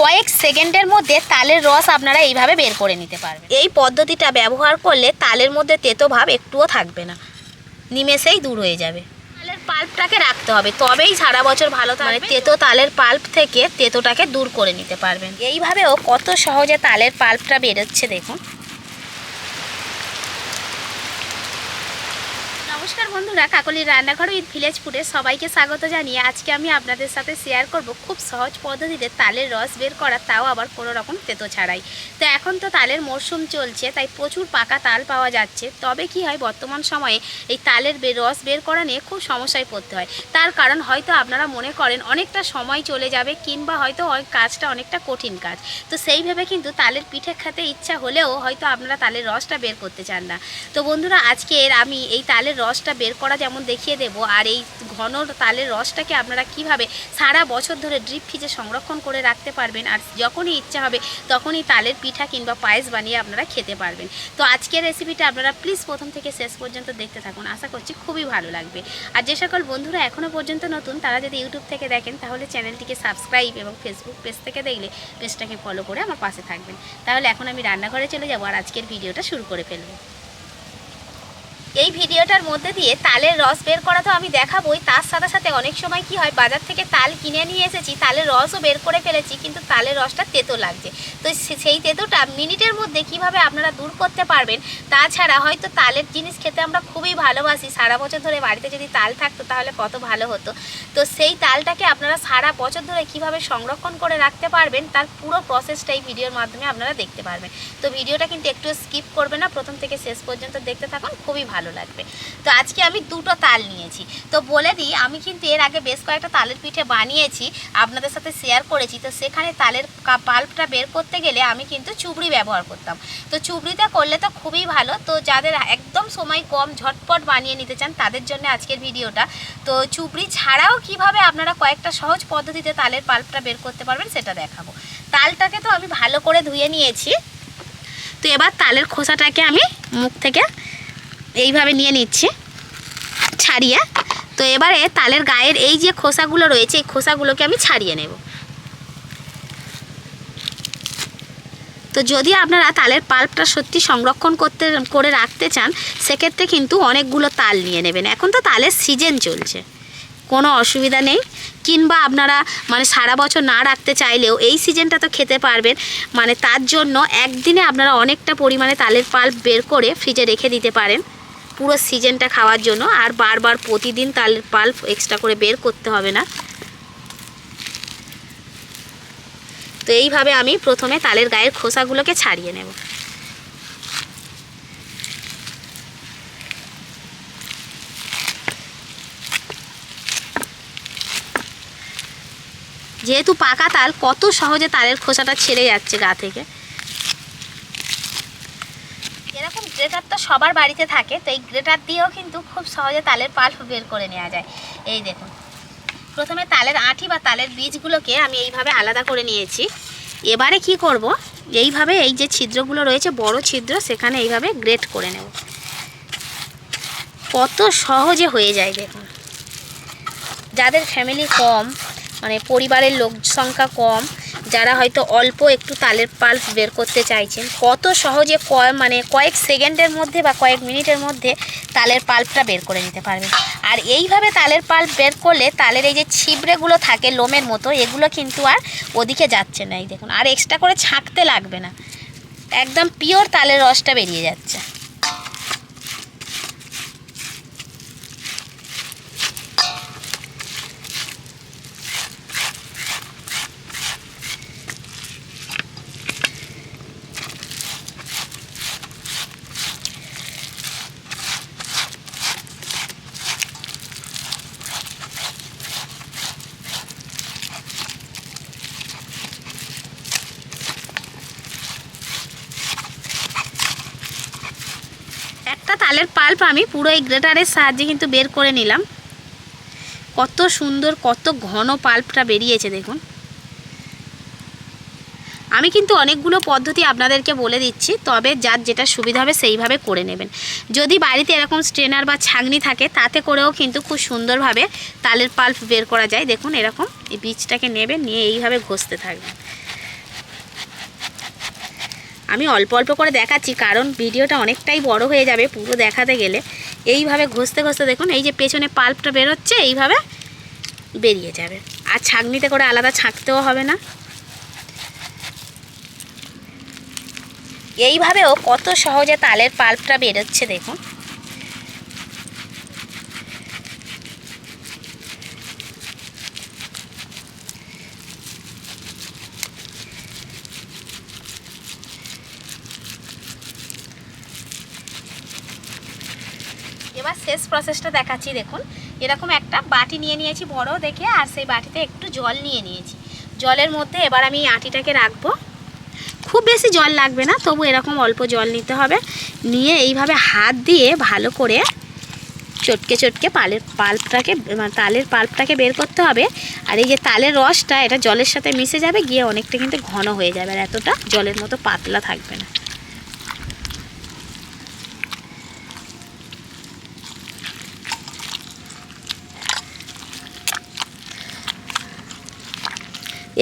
কয়েক সেকেন্ডের মধ্যে তালের রস আপনারা এইভাবে বের করে নিতে পারবেন। এই পদ্ধতিটা ব্যবহার করলে তালের মধ্যে তেতো ভাব একটুও থাকবে না। নিমেষেই দূর হয়ে যাবে। তালের পাল্পটাকে রাখতে হবে তবেই সারা বছর ভালো থাকবে। তেতো তালের পাল্প থেকে তেতোটাকে দূর করে নিতে পারবেন। এইভাবেও কত সহজে তালের পাল্পটা বেরোচ্ছে দেখুন। নমস্কার বন্ধুরা কাকলির রান্নাঘর উইথ ভিলেজ ফুডে সবাইকে স্বাগত জানিয়ে আজকে আমি আপনাদের সাথে শেয়ার করব খুব সহজ পদ্ধতিতে তালের রস বের করা, তাও আবার কোনো রকম তেতো ছাড়াই। তো এখন তো তালের মরশুম চলছে, তাই প্রচুর পাকা তাল পাওয়া যাচ্ছে। তবে কি হয়, বর্তমান সময়ে এই তালের রস বের করা নিয়ে খুব সমস্যায় পড়তে হয়। তার কারণ হয়তো আপনারা মনে করেন অনেকটা সময় চলে যাবে, কিংবা হয়তো ওই কাজটা অনেকটা কঠিন কাজ। তো সেই ভেবে কিন্তু তালের পিঠে খেতে ইচ্ছা হলেও হয়তো আপনারা তালের রসটা বের করতে চান না। তো বন্ধুরা আজকের আমি এই তালের রসটা বের করা যেমন দেখিয়ে দেব, আর এই ঘন তালের রসটাকে আপনারা কীভাবে সারা বছর ধরে ড্রিপ ফ্রিজে সংরক্ষণ করে রাখতে পারবেন, আর যখনই ইচ্ছা হবে তখনই তালের পিঠা কিংবা পায়েস বানিয়ে আপনারা খেতে পারবেন। তো আজকের রেসিপিটা আপনারা প্লিজ প্রথম থেকে শেষ পর্যন্ত দেখতে থাকুন, আশা করছি খুবই ভালো লাগবে। আর যে সকল বন্ধুরা এখনও পর্যন্ত নতুন, তারা যদি ইউটিউব থেকে দেখেন, তাহলে চ্যানেলটিকে সাবস্ক্রাইব এবং ফেসবুক পেজ থেকে দেখলে পেজটাকে ফলো করে আমার পাশে থাকবেন। তাহলে এখন আমি রান্নাঘরে চলে যাব, আর আজকের ভিডিওটা শুরু করে ফেলব। এই ভিডিওটার মধ্যে দিয়ে তালের রস বের করা তো আমি দেখাবই, তার সাথে সাথে অনেক সময় কি হয়, বাজার থেকে তাল কিনে নিয়ে এসেছি, তালের রসও বের করে ফেলেছি, কিন্তু তালের রসটা তেতো লাগছে। তো সেই তেতোটা মিনিটের মধ্যে কীভাবে আপনারা দূর করতে পারবেন, তাছাড়া হয়তো তালের জিনিস খেতে আমরা খুবই ভালোবাসি, সারা বছর ধরে বাড়িতে যদি তাল থাকতো তাহলে কত ভালো হতো। তো সেই তালটাকে আপনারা সারা বছর ধরে কীভাবে সংরক্ষণ করে রাখতে পারবেন, তার পুরো প্রসেসটা এই ভিডিওর মাধ্যমে আপনারা দেখতে পারবেন। তো ভিডিওটা কিন্তু একটু স্কিপ করবে না শেষ পর্যন্ত দেখতে থাকুন, খুবই ভালো লাগবে। তো আজকে আমি দুটো তাল নিয়েছি। তো বলে দিই, আমি কিন্তু এর আগে বেশ কয়েকটা তালের পিঠে বানিয়েছি, আপনাদের সাথে শেয়ার করেছি। তো সেখানে তালের পাল্পটা বের করতে গেলে আমি কিন্তু চুবড়ি ব্যবহার করতাম। তো চুবড়িতে করলে তো খুবই ভালো। তো যাদের একদম সময় কম ঝটপট বানিয়ে নিতে চান, তাদের জন্য আজকের ভিডিওটা। তো চুবড়ি ছাড়াও কীভাবে আপনারা কয়েকটা সহজ পদ্ধতিতে তালের পাল্পটা বের করতে পারবেন, সেটা দেখাবো। তালটাকে তো আমি ভালো করে ধুয়ে নিয়েছি। তো এবার তালের খোসাটাকে আমি মুখ থেকে এইভাবে নিয়ে নিচ্ছি, ছাড়িয়ে। তো এবারে তালের গায়ের এই যে খোসাগুলো রয়েছে, এই খোসাগুলোকে আমি ছাড়িয়ে নেব। তো যদি আপনারা তালের পাল্পটা সত্যি সংরক্ষণ করতে, করে রাখতে চান, সেক্ষেত্রে কিন্তু অনেকগুলো তাল নিয়ে নেবেন। এখন তো তালের সিজন চলছে। কোনো অসুবিধা নেই। কিংবা আপনারা মানে সারা বছর না রাখতে চাইলেও এই সিজনটা তো খেতে পারবেন। মানে তার জন্য একদিনে আপনারা অনেকটা পরিমাণে তালের পাল্প বের করে ফ্রিজে রেখে দিতে পারেন। পুরো সিজনটা খাওয়ার জন্য। আর বারবার প্রতিদিন তালের পাল্প এক্সট্রা করে বের করতে হবে না। তো এইভাবে আমি প্রথমে তালের গায়ের খোসাগুলোকে ছাড়িয়ে নেব। যেহেতু পাকা তাল, কত সহজে তালের খোসাটা ছেড়ে যাচ্ছে গা থেকে। এরকম গ্রেটার তো সবার বাড়িতে থাকে, তো এই গ্রেটার দিয়েও কিন্তু খুব সহজে তালের পাল্প বের করে নেওয়া যায়। এই দেখুন। প্রথমে তালের আঁটি বা তালের বীজগুলোকে আমি এইভাবে আলাদা করে নিয়েছি। এবারে কি করব? এইভাবে এই যে ছিদ্রগুলো রয়েছে, বড় ছিদ্র, সেখানে এইভাবে গ্রেট করে নেব। কত সহজে হয়ে যায় দেখুন। যাদের ফ্যামিলি কম মানে পরিবারের লোক সংখ্যা কম, যারা হয়তো অল্প একটু তালের পাল্প বের করতে চাইছেন, কত সহজে কয় মানে কয়েক সেকেন্ডের মধ্যে বা কয়েক মিনিটের মধ্যে তালের পাল্পটা বের করে নিতে পারবেন। আর এইভাবে তালের পাল্প বের করলে তালের এই যে ছিবড়েগুলো থাকে লোমের মতো, এগুলো কিন্তু আর ওদিকে যাচ্ছে না। এই দেখুন, আর এক্সট্রা করে ছাঁকতে লাগবে না। একদম পিওর তালের রসটা বেরিয়ে যাচ্ছে। একটা তালের পাল্প আমি পুরো এই গ্রেটারের সাহায্যে কিন্তু বের করে নিলাম। কত সুন্দর, কত ঘন পাল্পটা বেরিয়েছে দেখুন। আমি কিন্তু অনেকগুলো পদ্ধতি আপনাদেরকে বলে দিচ্ছি, তবে যার যেটা সুবিধা হবে সেইভাবে করে নেবেন। যদি বাড়িতে এরকম স্ট্রেনার বা ছাগনি থাকে, তাতে করেও কিন্তু খুব সুন্দরভাবে তালের পাল্প বের করা যায়। দেখুন এরকম, এই বীজটাকে নেবেন, নিয়ে এইভাবে ঘষতে থাকবেন। আমি অল্প অল্প করে দেখাচ্ছি, কারণ ভিডিওটা অনেকটাই বড় হয়ে যাবে পুরো দেখাতে গেলে। এইভাবে ঘষতে ঘষতে দেখুন, এই যে পেছনে পাল্পটা বেরোচ্ছে, এইভাবে বেরিয়ে যাবে। আর ছাঁকনিতে করে আলাদা ছাঁকতেও হবে না। এইভাবেও কত সহজে তালের পাল্পটা বেরোচ্ছে দেখুন। এবার শেষ প্রসেসটা দেখাচ্ছি, দেখুন। এরকম একটা বাটি নিয়ে নিয়েছি বড় দেখে, আর সেই বাটিতে একটু জল নিয়ে নিয়েছি। জলের মধ্যে এবার আমি আটিটাকে রাখব। খুব বেশি জল লাগবে না, তবু এরকম অল্প জল নিতে হবে। নিয়ে এইভাবে হাত দিয়ে ভালো করে চটকে চটকে পালের পাল্পটাকে মানে তালের পাল্পটাকে বের করতে হবে। আর এই যে তালের রসটা, এটা জলের সাথে মিশে যাবে, গিয়ে অনেকটা কিন্তু ঘন হয়ে যাবে, আর এতটা জলের মতো পাতলা থাকবে না।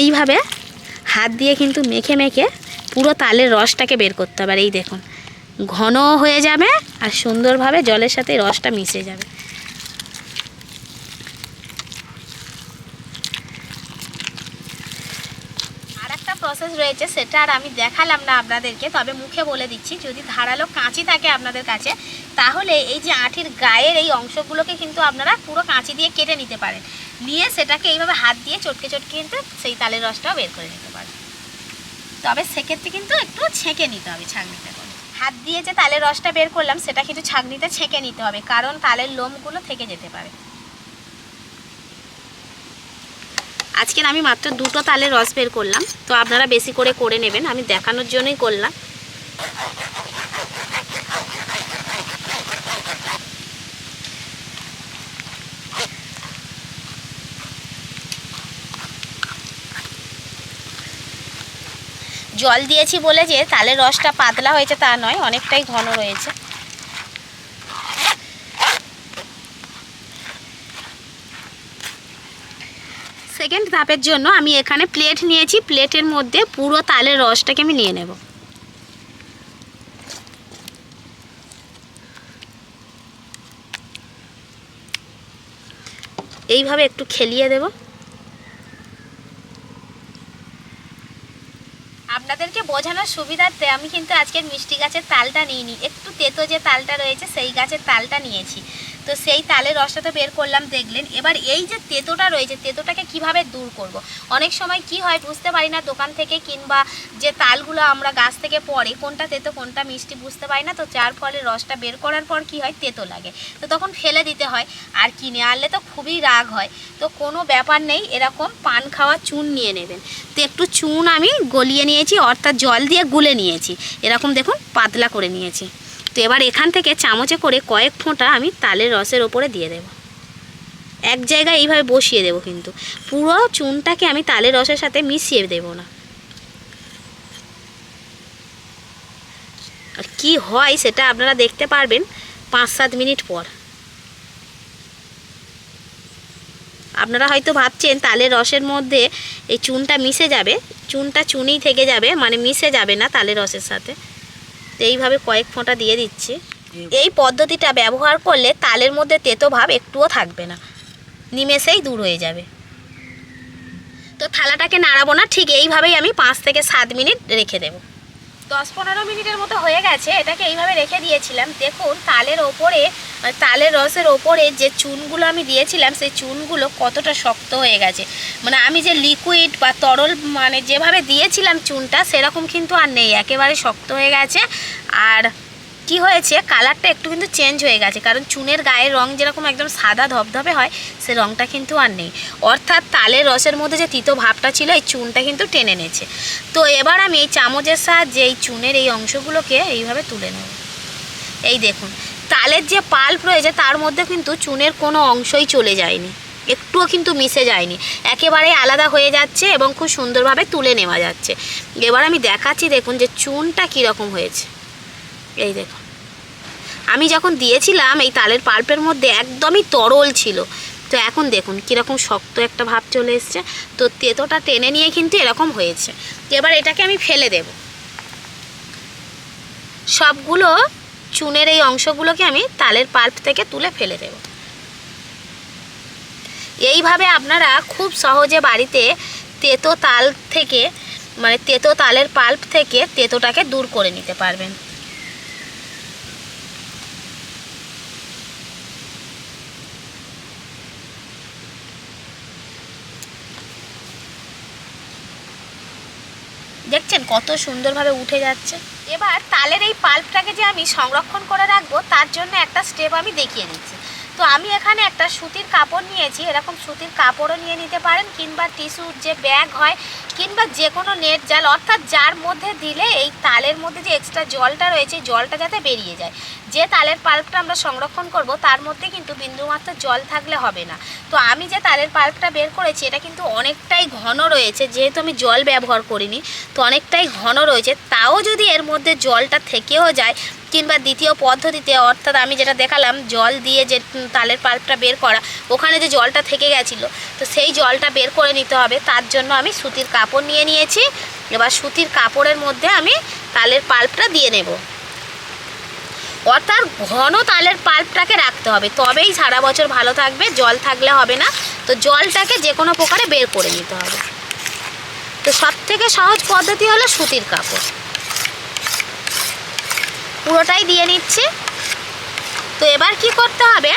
এইভাবে হাত দিয়ে কিন্তু মেখে মেখে পুরো তালের রসটাকে বের করতে হবে। আর এই দেখুন, ঘন হয়ে যাবে আর সুন্দরভাবে জলের সাথে রসটা মিশে যাবে। প্রসেস রয়েছে, সেটা আর আমি দেখালাম না আপনাদেরকে, তবে মুখে বলে দিচ্ছি, যদি ধারালো কাঁচি থাকে আপনাদের কাছে, তাহলে এই যে আঁঠির গায়ের এই অংশগুলোকে কিন্তু আপনারা পুরো কাঁচি দিয়ে কেটে নিতে পারেন। নিয়ে সেটাকে এইভাবে হাত দিয়ে চটকে চটকে কিন্তু সেই তালের রসটাও বের করে নিতে পারেন তবে সেক্ষেত্রে কিন্তু একটু ছেঁকে নিতে হবে ছাঁকনিতে হাত দিয়ে যে তালের রসটা বের করলাম, সেটা কিন্তু ছাঁকনিতে ছেঁকে নিতে হবে, কারণ তালের লোমগুলো থেকে যেতে পারে। আজকের আমি মাত্র দুটো তালের রস বের করলাম, তো আপনারা বেশি করে করে নেবেন, আমি দেখানোর জন্যই করলাম। জল দিয়েছি বলে যে তালের রসটা পাতলা হয়েছে তা নয়, অনেকটাই ঘন রয়েছে। সেকেন্ড ধাপের জন্য আমি এখানে প্লেট নিয়েছি প্লেটের মধ্যে পুরো তালের রসটাকে আমি নিয়ে নেব। এইভাবে একটু খেলিয়ে দেবো। আপনাদেরকে বোঝানোর সুবিধার্থে আমি কিন্তু আজকের মিষ্টি গাছের তালটা নিইনি। একটু তেতো যে তালটা রয়েছে, সেই গাছের তালটা নিয়েছি। তো সেই তালের রসটা তো বের করলাম, দেখলেন। এবার এই যে তেতোটা রয়েছে, তেতোটাকে কীভাবে দূর করব। অনেক সময় কি হয় বুঝতে পারি না, দোকান থেকে কিংবা যে তালগুলো আমরা গাছ থেকে পড়ে, কোনটা তেতো, কোনটা মিষ্টি বুঝতে পারি না, তো যার ফলে রসটা বের করার পর কি হয়, তেতো লাগে। তো তখন ফেলে দিতে হয়, আর কিনে আনলে তো খুবই রাগ হয়। তো কোনো ব্যাপার নেই, এরকম পান খাওয়া চুন নিয়ে নেবেন। তো একটু চুন আমি গলিয়ে নিয়েছি, অর্থাৎ জল দিয়ে গুলে নিয়েছি। এরকম দেখুন, পাতলা করে নিয়েছি। তো এবার এখান থেকে চামচে করে কয়েক ফোঁটা আমি তালের রসের ওপরে দিয়ে দেব। এক জায়গায় এইভাবে বসিয়ে দেব কিন্তু। পুরো চুনটাকে আমি তালের রসের সাথে মিশিয়ে দেব না। আর কি হয় সেটা আপনারা দেখতে পারবেন পাঁচ সাত মিনিট পর। আপনারা হয়তো ভাবছেন তালের রসের মধ্যে এই চুনটা মিশে যাবে। চুনটা চুনেই থেকে যাবে মানে মিশে যাবে না তালের রসের সাথে। তো এইভাবে কয়েক ফোঁটা দিয়ে দিচ্ছি। এই পদ্ধতিটা ব্যবহার করলে তালের মধ্যে তেতো ভাব একটুও থাকবে না। নিমেষেই দূর হয়ে যাবে। তো থালাটাকে নাড়াবো না ঠিক এইভাবেই আমি পাঁচ থেকে সাত মিনিট রেখে দেবো। দশ পনেরো মিনিটের মতো হয়ে গেছে, এটাকে এইভাবে রেখে দিয়েছিলাম। দেখুন, তালের ওপরে, তালের রসের ওপরে যে চুনগুলো আমি দিয়েছিলাম, সেই চুনগুলো কতটা শক্ত হয়ে গেছে। মানে আমি যে লিকুইড বা তরল মানে যেভাবে দিয়েছিলাম চুনটা, সেরকম কিন্তু আর নেই, একেবারে শক্ত হয়ে গেছে। আর কি হয়েছে? কালারটা একটু কিন্তু চেঞ্জ হয়ে গেছে। কারণ চুনের গায়ের রং যেরকম একদম সাদা ধবধবে হয়, সে রংটা কিন্তু আর নেই। অর্থাৎ তালের রসের মধ্যে যে তিতো ভাবটা ছিল, এই চুনটা কিন্তু টেনে নেছে। তো এবার আমি এই চামচের সাহায্যে এই চুনের এই অংশগুলোকে এইভাবে তুলে নেব। এই দেখুন, তালের যে পাল্প রয়েছে, তার মধ্যে কিন্তু চুনের কোনো অংশই চলে যায়নি। একটুও কিন্তু মিশে যায়নি। একেবারে আলাদা হয়ে যাচ্ছে এবং খুব সুন্দরভাবে তুলে নেওয়া যাচ্ছে। এবার আমি দেখাচ্ছি, দেখুন যে চুনটা কীরকম হয়েছে। এই দেখুন। আমি যখন দিয়েছিলাম, এই তালের পাল্পের মধ্যে একদমই তরল ছিল। তো এখন দেখুন, কীরকম শক্ত একটা ভাব চলে এসছে। তো তেতোটা টেনে নিয়ে কিন্তু এরকম হয়েছে। এবার এটাকে আমি ফেলে দেব। সবগুলো চুনের এই অংশগুলোকে আমি তালের পাল্প থেকে তুলে ফেলে দেব। এইভাবে আপনারা খুব সহজে বাড়িতে তেতো তাল থেকে মানে তেতো তালের পাল্প থেকে তেতোটাকে দূর করে নিতে পারবেন। দেখছেন কত সুন্দরভাবে উঠে যাচ্ছে। এবার তালের এই পাল্পটাকে যে আমি সংরক্ষণ করে রাখব, তার জন্য একটা স্টেপ আমি দেখিয়ে দিচ্ছি। তো আমি এখানে একটা সুতির কাপড় নিয়েছি, এরকম সুতির কাপড়ও নিয়ে নিতে পারেন, কিংবা টিস্যুর যে ব্যাগ হয়, কিংবা যে কোনো নেট জাল, অর্থাৎ যার মধ্যে দিলে এই তালের মধ্যে যে এক্সট্রা জলটা রয়েছে, জলটা যাতে বেরিয়ে যায়। যে তালের পাল্পটা আমরা সংরক্ষণ করব, তার মধ্যে কিন্তু বিন্দুমাত্র জল থাকলে হবে না। তো আমি যে তালের পাল্পটা বের করেছি, এটা কিন্তু অনেকটাই ঘন রয়েছে, যেহেতু আমি জল ব্যবহার করিনি, তো অনেকটাই ঘন রয়েছে। তাও যদি এর মধ্যে জলটা থেকেও যায়, কিংবা দ্বিতীয় পদ্ধতিতে, অর্থাৎ আমি যেটা দেখালাম, জল দিয়ে যে তালের পাল্পটা বের করা, ওখানে যে জলটা থেকে গেছিল, তো সেই জলটা বের করে নিতে হবে। তার জন্য আমি সুতির কাপড় নিয়ে নিয়েছি। এবার সুতির কাপড়ের মধ্যে আমি তালের পাল্পটা দিয়ে নেব। অর্থাৎ ঘন তালের পাল্পটাকে রাখতে হবে। তবেই সারা বছর ভালো থাকবে, জল থাকলে হবে না। তো জলটাকে যে কোনো প্রকারে বের করে নিতে হবে। তো সব থেকে সহজ পদ্ধতি হলো সুতির কাপড়। পুরোটাই দিয়ে নিচ্ছি। তো এবার কি করতে হবে?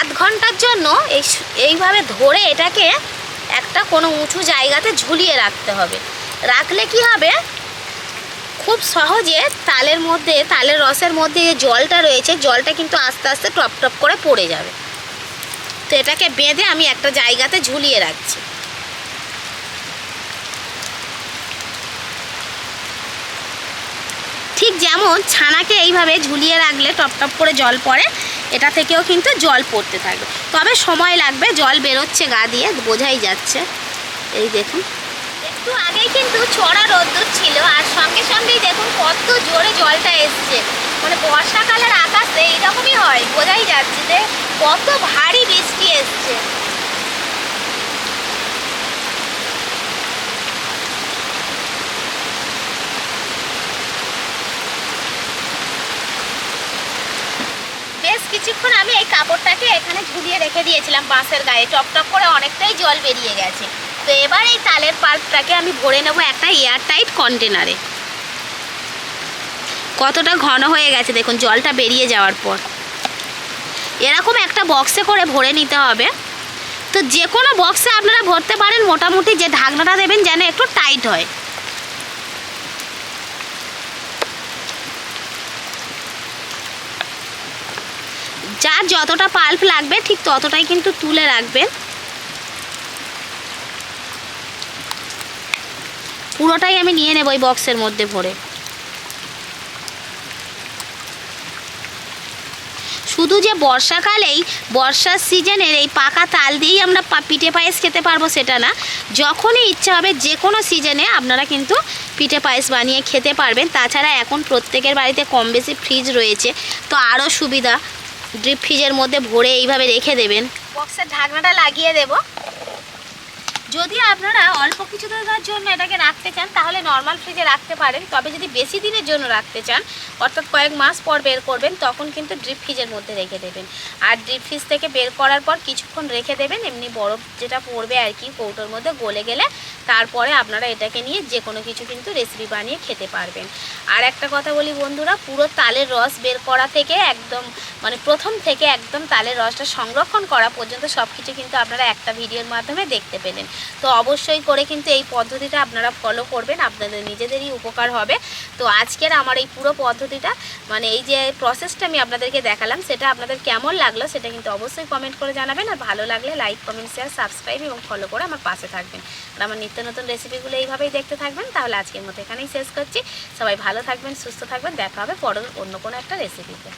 আধ ঘণ্টার জন্য এই এইভাবে ধরে এটাকে একটা কোনো উঁচু জায়গাতে ঝুলিয়ে রাখতে হবে। রাখলে কি হবে? খুব সহজে তালের মধ্যে, তালের রসের মধ্যে যে জলটা রয়েছে, জলটা কিন্তু আস্তে আস্তে টপ টপ করে পড়ে যাবে। তো এটাকে বেঁধে আমি একটা জায়গাতে ঝুলিয়ে রাখছি। ঠিক যেমন ছানাকে এইভাবে ঝুলিয়ে রাখলে টপ টপ করে জল পড়ে, এটা থেকেও কিন্তু জল পড়তে থাকবে। তবে সময় লাগবে, জল বেরোচ্ছে গা দিয়ে, বোঝাই যাচ্ছে। এই দেখুন। একটু আগেই কিন্তু চড়া রোদ্দুর ছিল, আর সঙ্গে সঙ্গেই দেখুন কত জোরে জলটা এসছে। মানে বর্ষাকালের আকাশে এইরকমই হয়, বোঝাই যাচ্ছে যে কত ভারী বৃষ্টি এসছে। বেশ কিছুক্ষণ আমি এই কাপড়টাকে এখানে ঝুলিয়ে রেখে দিয়েছিলাম বাঁশের গায়ে টপ টপ করে অনেকটাই জল বেরিয়ে গেছে। তো এবার এই তালের পাল্পটাকে আমি ভরে নেব একটা এয়ার টাইট কন্টেনারে। কতটা ঘন হয়ে গেছে দেখুন, জলটা বেরিয়ে যাওয়ার পর। এরকম একটা বক্সে করে ভরে নিতে হবে। তো যে কোনো বক্সে আপনারা ভরতে পারেন, মোটামুটি যে ঢাকনাটা দেবেন যেন একটু টাইট হয়। যার যতটা পাল্প লাগবে, ঠিক ততটাই কিন্তু তুলে রাখবেন। পুরোটাই আমি নিয়ে নেব ওই বক্সের মধ্যে ভরে। শুধু যে বর্ষাকালেই, বর্ষার সিজনের এই পাকা তাল দিয়েই আমরা পিঠে পায়েস খেতে পারব সেটা না। যখনই ইচ্ছা হবে যে কোনো সিজনে আপনারা কিন্তু পিঠে পায়েস বানিয়ে খেতে পারবেন। তাছাড়া এখন প্রত্যেকের বাড়িতে কম বেশি ফ্রিজ রয়েছে। তো আরও সুবিধা ড্রিপ ফ্রিজের মধ্যে ভরে এইভাবে রেখে দেবেন। বক্সের ঢাকনাটা লাগিয়ে দেব। যদি আপনারা অল্প কিছু দিনের জন্য এটাকে রাখতে চান, তাহলে নর্মাল ফ্রিজে রাখতে পারেন। তবে যদি বেশি দিনের জন্য রাখতে চান, অর্থাৎ কয়েক মাস পর বের করবেন, তখন কিন্তু ড্রিপ ফ্রিজের মধ্যে রেখে দেবেন। আর ড্রিপ ফ্রিজ থেকে বের করার পর কিছুক্ষণ রেখে দেবেন, এমনি বরফ যেটা পড়বে আর কি, কৌটোর মধ্যে গলে গেলে তারপরে আপনারা এটাকে নিয়ে যে কোনো কিছু কিন্তু রেসিপি বানিয়ে খেতে পারবেন। আর একটা কথা বলি বন্ধুরা, পুরো তালের রস বের করা থেকে একদম মানে প্রথম থেকে একদম তালের রসটা সংরক্ষণ করা পর্যন্ত সব কিছু কিন্তু আপনারা একটা ভিডিওর মাধ্যমে দেখতে পেলেন। তো অবশ্যই করে কিন্তু এই পদ্ধতিটা আপনারা ফলো করবেন, আপনাদের নিজেদেরই উপকার হবে। তো আজকের আমার এই পুরো পদ্ধতিটা মানে এই যে প্রসেসটা আমি আপনাদেরকে দেখালাম, সেটা আপনাদের কেমন লাগল সেটা কিন্তু অবশ্যই কমেন্ট করে জানাবেন। আর ভালো লাগলে লাইক কমেন্ট শেয়ার সাবস্ক্রাইব এবং ফলো করে আমার পাশে থাকবেন। আর আমার নিত্য নতুন রেসিপিগুলো এইভাবেই দেখতে থাকবেন, তাহলে আজকের মতো এখানেই শেষ করছি। সবাই ভালো থাকবেন, সুস্থ থাকবেন, দেখা হবে পরের অন্য কোনো একটা রেসিপিতে